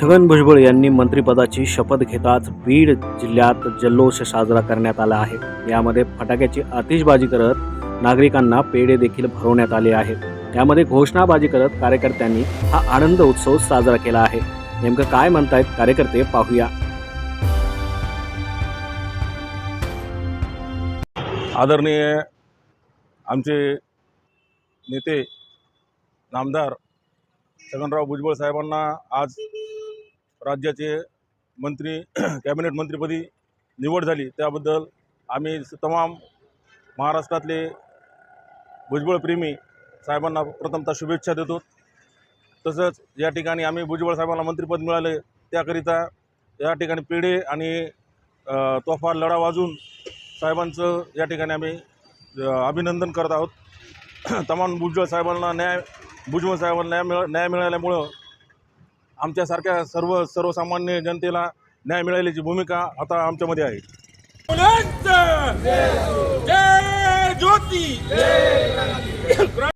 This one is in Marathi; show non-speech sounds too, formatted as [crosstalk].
छगन भुजबळ यांनी मंत्रिपदाची शपथ घेताच बीड जिल्ह्यात जल्लोष साजरा करण्यात आला आहे. यामध्ये फटाक्याची आतिषबाजी करत नागरिकांना पेढे देखील भरवण्यात आले आहेत. यामध्ये घोषणाबाजी करत कार्यकर्त्यांनी हा आनंद उत्सव साजरा केला आहे. नेमकं काय म्हणतायत कार्यकर्ते पाहूया. आदरणीय आमचे नेते नामदार छगनराव भुजबळ साहेबांना आज राज्याचे मंत्री [clears throat] कॅबिनेट मंत्रीपदी निवड झाली. त्याबद्दल आम्ही तमाम महाराष्ट्रातले भुजबळ प्रेमी साहेबांना प्रथमतः शुभेच्छा देतो. तसंच या ठिकाणी आम्ही भुजबळ साहेबांना मंत्रिपद मिळाले. त्याकरिता या ठिकाणी पेढे आणि तोफा लढा वाजून साहेबांचं या ठिकाणी आम्ही अभिनंदन करत आहोत. [clears throat] तमाम भुजबळ साहेबांना न्याय भुजबळ साहेबांना न्याय मिळ न्याय मिळाल्यामुळं आमच्यासारख्या सर्व सर्वसामान्य जनतेला न्याय मिळाल्याची भूमिका आता आमच्यामध्ये आहे. जय ज्योती!